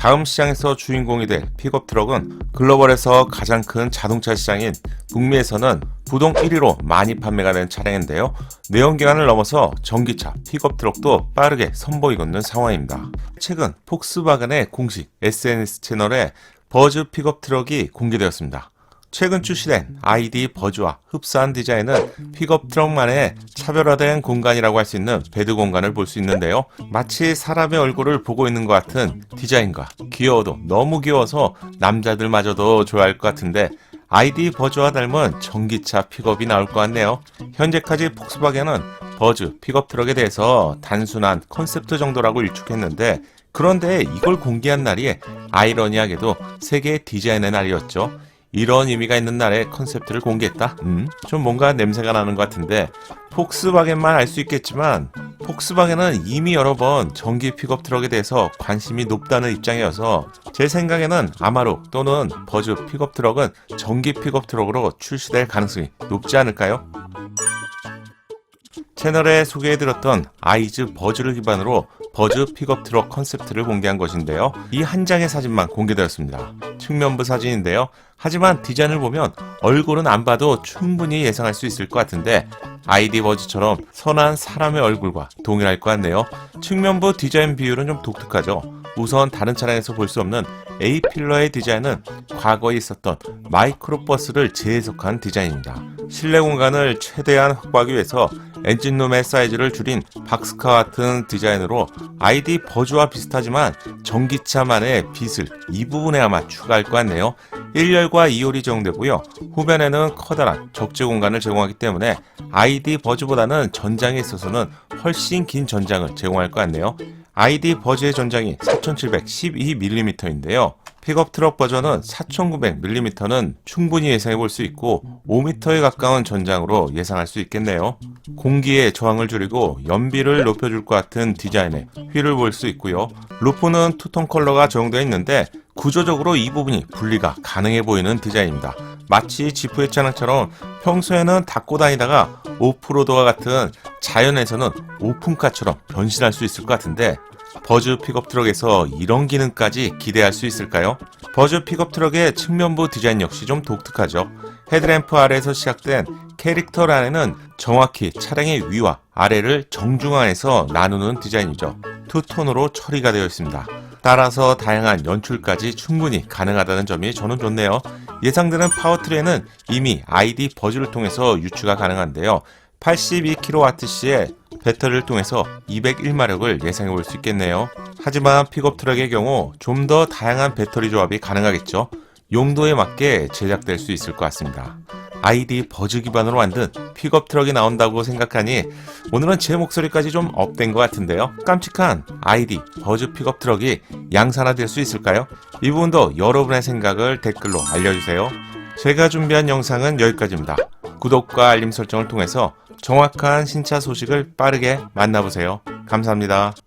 다음 시장에서 주인공이 될 픽업 트럭은 글로벌에서 가장 큰 자동차 시장인 북미에서는 부동 1위로 많이 판매가 되는 차량인데요. 내연기관을 넘어서 전기차 픽업 트럭도 빠르게 선보이고 있는 상황입니다. 최근 폭스바겐의 공식 SNS 채널에 버즈 픽업 트럭이 공개되었습니다. 최근 출시된 ID 버즈와 흡사한 디자인은 픽업 트럭만의 차별화된 공간이라고 할 수 있는 베드 공간을 볼 수 있는데요. 마치 사람의 얼굴을 보고 있는 것 같은 디자인과 귀여워도 너무 귀여워서 남자들마저도 좋아할 것 같은데 ID 버즈와 닮은 전기차 픽업이 나올 것 같네요. 현재까지 폭스바겐은 버즈 픽업 트럭에 대해서 단순한 컨셉트 정도라고 일축했는데 그런데 이걸 공개한 날이 아이러니하게도 세계 디자인의 날이었죠. 이런 의미가 있는 날에 컨셉트를 공개했다? 음, 좀 뭔가 냄새가 나는 것 같은데 폭스바겐만 알 수 있겠지만 폭스바겐은 이미 여러 번 전기 픽업 트럭에 대해서 관심이 높다는 입장이어서 제 생각에는 아마룩 또는 버즈 픽업 트럭은 전기 픽업 트럭으로 출시될 가능성이 높지 않을까요? 채널에 소개해드렸던 아이즈 버즈를 기반으로 버즈 픽업 트럭 컨셉트를 공개한 것인데요. 이 한 장의 사진만 공개되었습니다. 측면부 사진인데요. 하지만 디자인을 보면 얼굴은 안 봐도 충분히 예상할 수 있을 것 같은데 아이디 버즈처럼 선한 사람의 얼굴과 동일할 것 같네요. 측면부 디자인 비율은 좀 독특하죠. 우선 다른 차량에서 볼 수 없는 A 필러의 디자인은 과거에 있었던 마이크로버스를 재해석한 디자인입니다. 실내 공간을 최대한 확보하기 위해서 엔진룸의 사이즈를 줄인 박스카 같은 디자인으로 ID 버즈와 비슷하지만 전기차만의 빛을 이 부분에 아마 추가할 것 같네요. 1열과 2열이 제공되고요. 후면에는 커다란 적재 공간을 제공하기 때문에 ID 버즈보다는 전장에 있어서는 훨씬 긴 전장을 제공할 것 같네요. ID 버즈의 전장이 4712mm인데요. 픽업 트럭 버전은 4900mm는 충분히 예상해 볼 수 있고 5m에 가까운 전장으로 예상할 수 있겠네요. 공기의 저항을 줄이고 연비를 높여줄 것 같은 디자인의 휠을 볼 수 있고요. 루프는 투톤 컬러가 적용되어 있는데 구조적으로 이 부분이 분리가 가능해 보이는 디자인입니다. 마치 지프의 차량처럼 평소에는 닫고 다니다가 오프로드와 같은 자연에서는 오픈카처럼 변신할 수 있을 것 같은데 버즈 픽업 트럭에서 이런 기능까지 기대할 수 있을까요? 버즈 픽업 트럭의 측면부 디자인 역시 좀 독특하죠. 헤드램프 아래에서 시작된 캐릭터 란에는 정확히 차량의 위와 아래를 정중앙에서 나누는 디자인이죠. 투톤으로 처리가 되어 있습니다. 따라서 다양한 연출까지 충분히 가능하다는 점이 저는 좋네요. 예상되는 파워트레인은 이미 ID 버즈를 통해서 유추가 가능한데요. 82kWh의 배터리를 통해서 201마력을 예상해 볼 수 있겠네요. 하지만 픽업 트럭의 경우 좀 더 다양한 배터리 조합이 가능하겠죠. 용도에 맞게 제작될 수 있을 것 같습니다. ID 버즈 기반으로 만든 픽업 트럭이 나온다고 생각하니 오늘은 제 목소리까지 좀 업된 것 같은데요. 깜찍한 ID 버즈 픽업 트럭이 양산화될 수 있을까요? 이 부분도 여러분의 생각을 댓글로 알려주세요. 제가 준비한 영상은 여기까지입니다. 구독과 알림 설정을 통해서 정확한 신차 소식을 빠르게 만나보세요. 감사합니다.